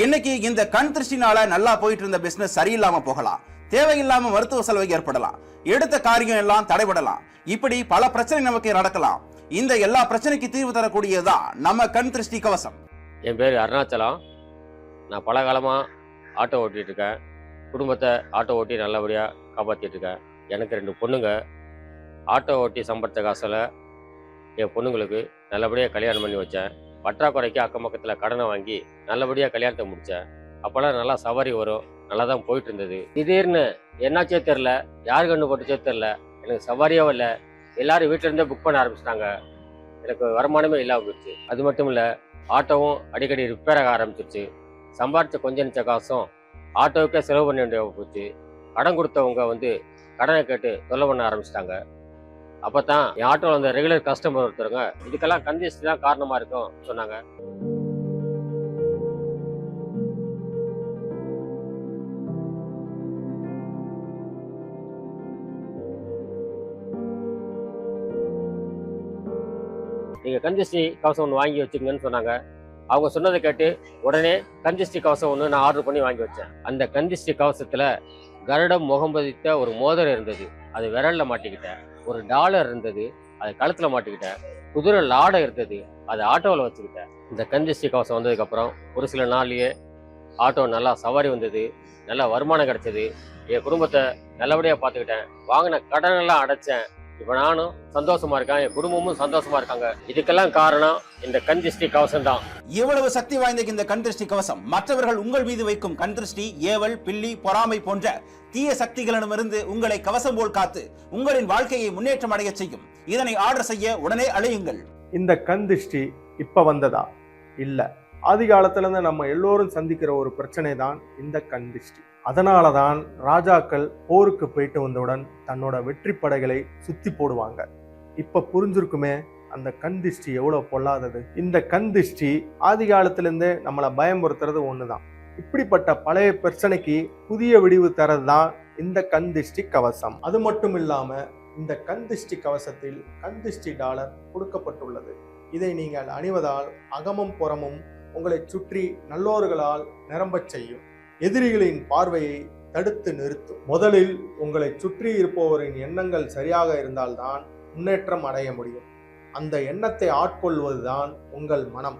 இன்னைக்கு இந்த கண் திருஷ்டினால நல்லா போயிட்டு இருந்த பிசினஸ் சரியில்லாம போகலாம். தேவையில்லாம மருத்துவ செலவு ஏற்படலாம். எடுத்த காரியம் எல்லாம் தடைபடலாம். இப்படி பல பிரச்சனை நமக்கு நடக்கலாம். இந்த எல்லா பிரச்சனைக்கு தீர்வு தரக்கூடியதான் நம்ம கண் திருஷ்டி கவசம். என் பேர் அருணாச்சலம். நான் பல காலமாக ஆட்டோ ஓட்டிகிட்டு இருக்கேன். குடும்பத்தை ஆட்டோ ஓட்டி நல்லபடியாக காப்பாற்றிட்டு இருக்கேன். எனக்கு ரெண்டு பொண்ணுங்க. ஆட்டோ ஓட்டி சம்பளத்த காசில் என் பொண்ணுங்களுக்கு நல்லபடியாக கல்யாணம் பண்ணி வச்சேன். பற்றாக்குறைக்கு அக்கம் பக்கத்தில் கடனை வாங்கி நல்லபடியாக கல்யாணத்தை முடித்தேன் அப்போல்லாம் நல்லா சவாரி வரும் நல்லா தான் போயிட்டு இருந்தது திடீர்னு என்னாச்சே தெரில யார் கண்ணு போட்டுச்சே தெரில எனக்கு சவாரியாவும் இல்லை. எல்லாரும் வீட்டிலேருந்தே புக் பண்ண ஆரம்பிச்சிட்டாங்க. எனக்கு வருமானமே இல்லாமல் போயிடுச்சு. அது மட்டும் இல்லை ஆட்டோவும் அடிக்கடி ரிப்பேர் ஆக ஆரம்பிச்சிருச்சு. சம்பாரித்த கொஞ்ச நிச்ச காசும் ஆட்டோவுக்கே செலவு பண்ண வேண்டிய போச்சு. கடன் கொடுத்தவங்க வந்து கடனை கேட்டு தொல்லை பண்ண ஆரம்பிச்சிட்டாங்க. அப்போ தான் என் ஆட்டோவில் வந்த ரெகுலர் கஸ்டமர் ஒருத்தருங்க இதுக்கெல்லாம் கந்திஸ்ட் தான் காரணமாக இருக்கும் சொன்னாங்க. நீங்கள் கஞ்சஸ்டி கவசம் ஒன்று வாங்கி வச்சுக்கங்கன்னு சொன்னாங்க. அவங்க சொன்னதை கேட்டு உடனே கஞ்சஸ்டி கவசம் ஒன்று நான் ஆர்டர் பண்ணி வாங்கி வச்சேன். அந்த கந்திஷ்டி கவசத்தில் கருடம் முகம் பதித்த ஒரு மோதிரம் இருந்தது. அது விரலில் மாட்டிக்கிட்டேன் ஒரு டாலர் இருந்தது. அது கழுத்தில் மாட்டிக்கிட்டேன் குதிரை லாடை இருந்தது. அது ஆட்டோவில் வச்சுக்கிட்டேன் இந்த கஞ்சஸ்டி கவசம் வந்ததுக்கப்புறம் ஒரு சில நாள்லேயே ஆட்டோ நல்லா சவாரி வந்தது. நல்லா வருமானம் கிடைச்சது. என் குடும்பத்தை நல்லபடியாக பார்த்துக்கிட்டேன். வாங்கின கடனெல்லாம் அடைச்சேன். இப்போ நானும் சந்தோஷமா இருக்கேன். என் குடும்பமும் சந்தோஷமா இருக்காங்க. இதுக்கெல்லாம் காரணம் இந்த கந்திஷ்டி கவசம் தான். இவ்வளவு சக்தி வாய்ந்த இந்த கண் திருஷ்டி கவசம் மற்றவர்கள் உங்கள் மீது வைக்கும் கண் திருஷ்டி ஏவல் பில்லி பொறாமை போன்ற தீய சக்திகளிடமிருந்து உங்களை கவசம் போல் காத்து உங்களின் வாழ்க்கையை முன்னேற்றம் அடைய செய்யும். இதனை ஆர்டர் செய்ய உடனே அழையுங்கள் இந்த கண் திருஷ்டி இப்ப வந்ததா? இல்ல. ஆதி காலத்துல இருந்து நம்ம எல்லோரும் சந்திக்கிற ஒரு பிரச்சனை தான் இந்த கண் திருஷ்டி. அதனால தான் ராஜாக்கள் போருக்கு போயிட்டு வந்தவுடன் தன்னோட வெற்றி படைகளை சுத்தி போடுவாங்க. இப்ப புரிஞ்சிருக்குமே அந்த கண் திஷ்டி எவ்வளவு பொல்லாதது. இந்த கண் திஷ்டி ஆதி காலத்திலிருந்தே நம்மளை பயமுறுத்துறது ஒண்ணுதான். இப்படிப்பட்ட பழைய பிரச்சனைக்கு புதிய விடிவு தரது தான் இந்த கண் திஷ்டி கவசம். அது மட்டும் இல்லாம இந்த கண் திஷ்டி கவசத்தில் கண் டாலர் கொடுக்கப்பட்டுள்ளது. இதை நீங்கள் அணிவதால் அகமும் புறமும் உங்களை சுற்றி நல்லோர்களால் நிரம்பச் செய்யும். எதிரிகளின் பார்வையை தடுத்து நிறுத்தும். முதலில் உங்களை சுற்றி இருப்பவரின் எண்ணங்கள் சரியாக இருந்தால்தான் முன்னேற்றம் அடைய முடியும். அந்த எண்ணத்தை ஆட்கொள்வதுதான் உங்கள் மனம்.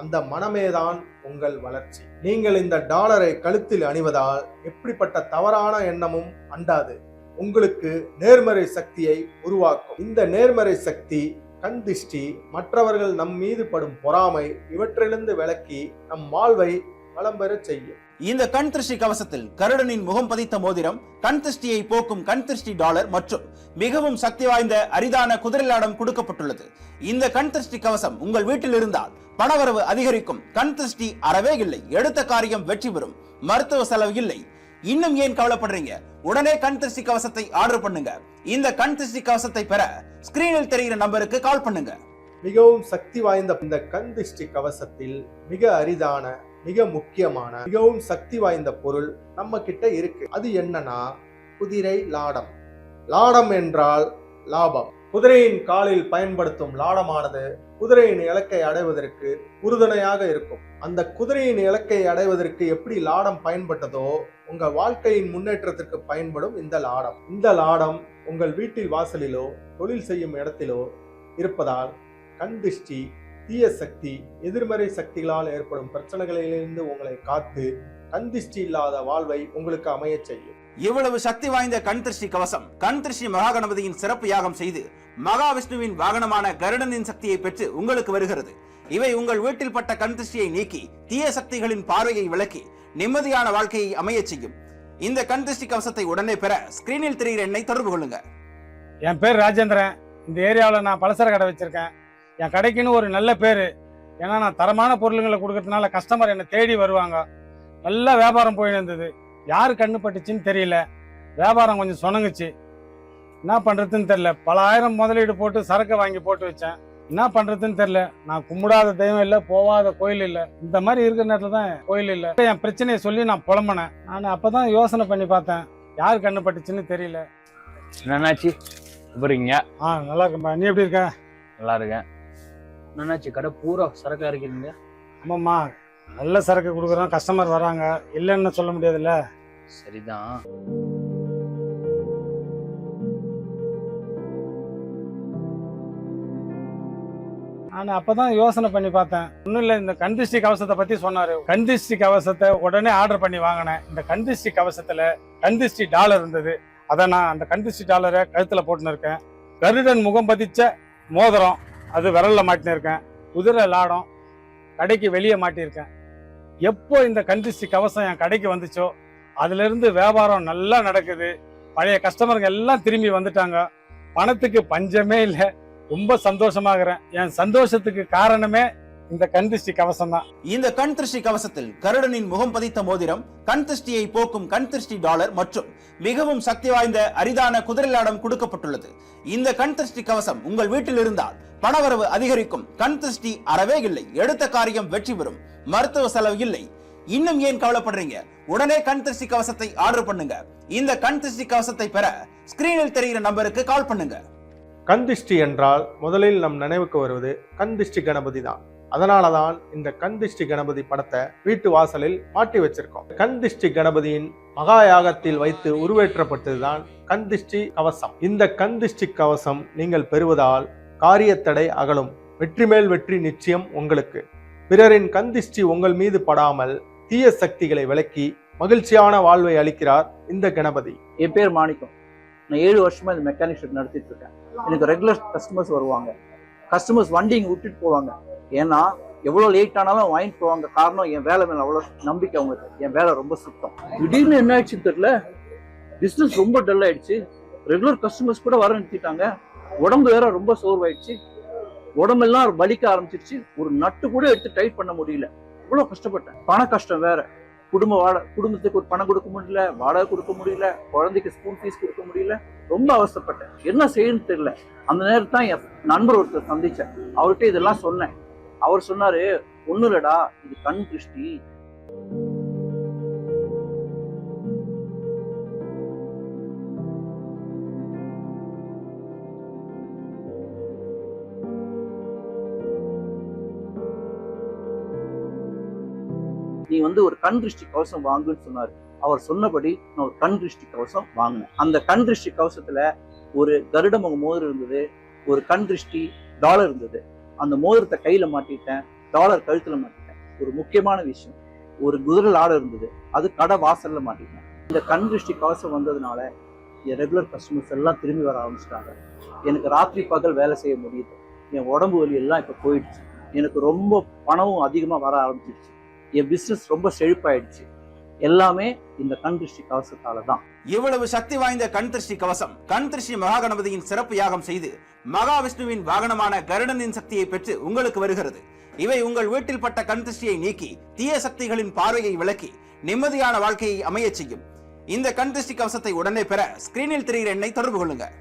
அந்த மனமேதான் உங்கள் வளர்ச்சி. நீங்கள் இந்த டாலரை கழுத்தில் அணிவதால் எப்படிப்பட்ட தவறான எண்ணமும் அண்டாது. உங்களுக்கு நேர்மறை சக்தியை உருவாக்கும். இந்த நேர்மறை சக்தி கண் திஷ்டி மற்றவர்கள் நம் மீது படும் பொறாமை இவற்றிலிருந்து விலக்கி நம் வாழ்வை வளம்பெறச் செய்யும். இந்த கண் திருஷ்டி கவசத்தில் கருடனின் முகம் பதித்த மோதிரம் கண் திருஷ்டியை போக்கும் கண் திருஷ்டி டாலர் மற்றும் மிகவும் சக்தி வாய்ந்த அரிதான குதிரைலாடம் கொடுக்கப்பட்டுள்ளது. இந்த கண் திருஷ்டி கவசம் உங்கள் வீட்டில் இருந்தால் பணவரவு அதிகரிக்கும். கண் திருஷ்டி அறவே இல்லை. எடுத்த காரியம் வெற்றி பெறும். மருத்துவ செலவு இல்லை. இன்னும் ஏன் கவலைப்படுறீங்க? உடனே கண் திருஷ்டி கவசத்தை ஆர்டர் பண்ணுங்க. இந்த கண் திருஷ்டி கவசத்தை பெற ஸ்கிரீனில் தெரிகிற நம்பருக்கு கால் பண்ணுங்க. மிகவும் சக்தி வாய்ந்த இந்த கண் திருஷ்டி கவசத்தில் மிக அரிதான மிக முக்கியமான மிகவும் சக்தி வாய்ந்த பொருள் நம்ம கிட்ட இருக்கு. அது என்னன்னா குதிரை லாடம். லாடம் என்றால் லாபம். குதிரையின் காலில் பயன்படுத்தும் லாடமானது குதிரையின் இலக்கை அடைவதற்கு உறுதுணையாக இருக்கும். அந்த குதிரையின் இலக்கை அடைவதற்கு எப்படி லாடம் பயன்பட்டதோ உங்க வாழ்க்கையின் முன்னேற்றத்திற்கு பயன்படும் இந்த லாடம். இந்த லாடம் உங்கள் வீட்டில் வாசலிலோ தொழில் செய்யும் இடத்திலோ இருப்பதால் கண் திருஷ்டி தீய சக்தி எதிர்மறை சக்திகளால் ஏற்படும் பிரச்சனைகளிலிருந்து உங்களை காத்து கண் திருஷ்டி இல்லாத வாழ்வை உங்களுக்கு அமையச் செய்யும். இவ்வளவு சக்தி வாய்ந்த கண் திருஷ்டி கவசம் கண் திருஷ்டி மகாகணபதியின் சிறப்பு யாகம் செய்து மகாவிஷ்ணுவின் வாகனமான கருடனின் சக்தியை பெற்று உங்களுக்கு வருகிறது. இவை உங்கள் வீட்டில் பட்ட கண் திருஷ்டியை நீக்கி தீய சக்திகளின் பார்வையை விலக்கி நிம்மதியான வாழ்க்கையை அமையச் செய்யும். இந்த கண் திருஷ்டி கவசத்தை உடனே பெற ஸ்கிரீனில் தெரிகிற எண்ணை தொடர்பு கொள்ளுங்க. என் பேர் ராஜேந்திரன். இந்த ஏரியாவில் நான் பலசர கடை வச்சுருக்கேன். என் கடைக்குன்னு ஒரு நல்ல பேர். ஏன்னா நான் தரமான பொருளுங்களை கொடுக்கறதுனால கஸ்டமர் என்னை தேடி வருவாங்க. நல்ல வியாபாரம் போயின்னு இருந்தது. யார் கண்ணு பட்டுச்சுன்னு தெரியல. வியாபாரம் கொஞ்சம் சொனங்குச்சு என்ன பண்ணுறதுன்னு தெரில பல ஆயிரம் முதலீடு போட்டு சரக்கு வாங்கி போட்டு வச்சேன். என்ன பண்ணுறதுன்னு தெரில நான் கும்பிடாத தெய்வம் இல்லை போகாத கோயில் இல்லை. இந்த மாதிரி இருக்கிற நேரத்தில் தான் கோயில் இல்லை. என் பிரச்சனையை சொல்லி நான் புலம்பினேன். நான் அப்போ தான் யோசனை பண்ணி பார்த்தேன். யார் கண்ணு பட்டுச்சுன்னு தெரியல. என்னாச்சு? எப்படி இருக்கீங்க? ஆ நல்லா இருக்கேன்பா நீ எப்படி இருக்க? நல்லா இருக்கேன். என்னாச்சு? கடை பூரா சரக்கா இருக்கீங்க ஆமாம்மா. நல்ல சரக்கு கொடுக்குறோம். கஸ்டமர் வராங்க. இல்லைன்னு சொல்ல முடியாதுல்ல? சரிதான். நான் அப்பதான் யோசனை பண்ணி பார்த்தேன். ஒன்றும் இல்லை இந்த கந்திஷ்டி கவசத்தை பத்தி சொன்னாரு. கந்திஷ்டி கவசத்தை உடனே ஆர்டர் பண்ணி வாங்கினேன். இந்த கந்திஷ்டி கவசத்துல கந்திஷ்டி டாலர் இருந்தது. அதை நான் அந்த கந்திஷ்டி டாலரை கழுத்துல போட்டுன்னு இருக்கேன். கருடன் முகம் பதிச்ச மோதிரம். அது விரலில் மாட்டின்னு இருக்கேன் குதிரை லாடம் கடைக்கு வெளியே மாட்டியிருக்கேன். எப்போ இந்த கந்திஷ்டி கவசம் என் கடைக்கு வந்துச்சோ அதுலேருந்து வியாபாரம் நல்லா நடக்குது. பழைய கஸ்டமருங்க எல்லாம் திரும்பி வந்துட்டாங்க. பணத்துக்கு பஞ்சமே இல்லை. ரொம்ப சந்தோஷமாகறேன். என் சந்தோஷத்துக்கு காரணமே இந்த கந்திஷ்டி கவசம் தான் இந்த கண் திருஷ்டி கவசத்தில் கருடனின் முகம் பதித்த மோதிரம் கண் திருஷ்டியை போக்கும் கண் திருஷ்டி டாலர் மற்றும் மிகவும் சக்தி வாய்ந்த அரிதான குதிரைலாடம் கொடுக்கப்பட்டுள்ளது. இந்த கண் திருஷ்டி கவசம் உங்கள் வீட்டில் இருந்தால் பணவரவு அதிகரிக்கும். கண் திருஷ்டி அறவே இல்லை. எடுத்த காரியம் வெற்றி பெறும். மருத்துவ செலவு இல்லை. இன்னும் ஏன் கவலைப்படுறீங்க? உடனே கண் திருஷ்டி கவசத்தை ஆர்டர் பண்ணுங்க. இந்த கண் திருஷ்டி கவசத்தை பெற ஸ்கிரீனில் தெரிகிற நம்பருக்கு கால் பண்ணுங்க. கந்திஷ்டி என்றால் முதலில் நம் நினைவுக்கு வருவது கந்திஷ்டி கணபதி தான். அதனால தான் இந்த கந்திஷ்டி கணபதி படத்தை வீட்டு வாசலில் மாட்டி வச்சிருக்கோம். கந்திஷ்டி கணபதியின் மகா யாகத்தில் வைத்து உருவேற்றப்பட்டதுதான் கந்திஷ்டி கவசம். இந்த கந்திஷ்டி கவசம் நீங்கள் பெறுவதால் காரியத்தடை அகலும். வெற்றி மேல் வெற்றி நிச்சயம் உங்களுக்கு. பிறரின் கந்திஷ்டி உங்கள் மீது படாமல் தீய சக்திகளை விளக்கி மகிழ்ச்சியான வாழ்வை அளிக்கிறார் இந்த கணபதி. என் பேர் மாணிக்கம். நான் ஏழு வருஷமா இந்த மெக்கானிக் ஷெட் நடத்திட்டு இருக்கேன். எனக்கு ரெகுலர் கஸ்டமர்ஸ் வருவாங்க. கஸ்டமர்ஸ் வண்டி இங்கே விட்டுட்டு போவாங்க. ஏன்னா எவ்வளோ லேட் ஆனாலும் வாங்கிட்டு போவாங்க காரணம் என் வேலை மேலே அவ்வளோ நம்பிக்கை அவங்களுக்கு. என் வேலை ரொம்ப சுத்தம். திடீர்னு என்ன ஆயிடுச்சுன்னு தெரியல? பிஸ்னஸ் ரொம்ப டல் ஆயிடுச்சு. ரெகுலர் கஸ்டமர்ஸ் கூட வர நிறுத்திட்டாங்க. உடம்பு வேற ரொம்ப சோர்வாயிடுச்சு. உடம்பெல்லாம் வலிக்க ஆரம்பிச்சிருச்சு. ஒரு நட்டு கூட எடுத்து டைட் பண்ண முடியல. இவ்வளோ கஷ்டப்பட்டேன். பண கஷ்டம் வேற. குடும்ப வாடகை குடும்பத்துக்கு ஒரு பணம் கொடுக்க முடியல. வாடகை கொடுக்க முடியல. குழந்தைக்கு ஸ்கூல் ஃபீஸ் கொடுக்க முடியல. ரொம்ப அவசரப்பட்டேன். என்ன செய்யணும்னு தெரியல. அந்த நேரத்தான் தான் என் நண்பர் ஒருத்தர் சந்தித்தேன் அவர்கிட்ட இதெல்லாம் சொன்னேன். அவர் சொன்னாரு ஒண்ணு இல்லடா இது கண் திருஷ்டி. நீ வந்து ஒரு கண் திருஷ்டி கவசம் வாங்குன்னு சொன்னாரு. அவர் சொன்னபடி நான் ஒரு கண் திருஷ்டி கவசம் வாங்கினேன். அந்த கண் திருஷ்டி கவசத்துல ஒரு கருடமுக மோதிரம் இருந்தது ஒரு கண் திருஷ்டி டாலர் இருந்தது. அந்த மோதிரத்தை கையில மாட்டிட்டேன் டாலர் கழுத்துல மாட்டிட்டேன் ஒரு முக்கியமான விஷயம். ஒரு குதிரை ஆடை இருந்தது. அது கடை வாசல்ல மாட்டிட்டேன் இந்த கண் திருஷ்டி கவசம் வந்ததுனால என் ரெகுலர் கஸ்டமர்ஸ் எல்லாம் திரும்பி வர ஆரம்பிச்சிட்டாங்க. எனக்கு ராத்திரி பகல் வேலை செய்ய முடியுது. என் உடம்பு வலி எல்லாம் இப்போ போயிடுச்சு. எனக்கு ரொம்ப பணமும் அதிகமாக வர ஆரம்பிச்சிடுச்சு. என் பிஸ்னஸ் ரொம்ப செழிப்பாயிடுச்சு. எல்லாமே இந்த கண் திருஷ்டி கவசத்தால தான். இவ்வளவு சக்தி வாய்ந்த கண் திருஷ்டி கவசம். கண் திருஷ்டி மகாகணபதியின் சிறப்பு யாகம் செய்து மகாவிஷ்ணுவின் வாகனமான கருடனின் சக்தியை பெற்று உங்களுக்கு வருகிறது. இவை உங்கள் வீட்டில் பட்ட கண் திருஷ்டியை நீக்கி தீய சக்திகளின் பார்வையை விளக்கி நிம்மதியான வாழ்க்கையை அமையச் செய்யும். இந்த கண் திருஷ்டி கவசத்தை உடனே பெற ஸ்கிரீனில் தெரிகிற எண்ணை தொடர்பு கொள்ளுங்க.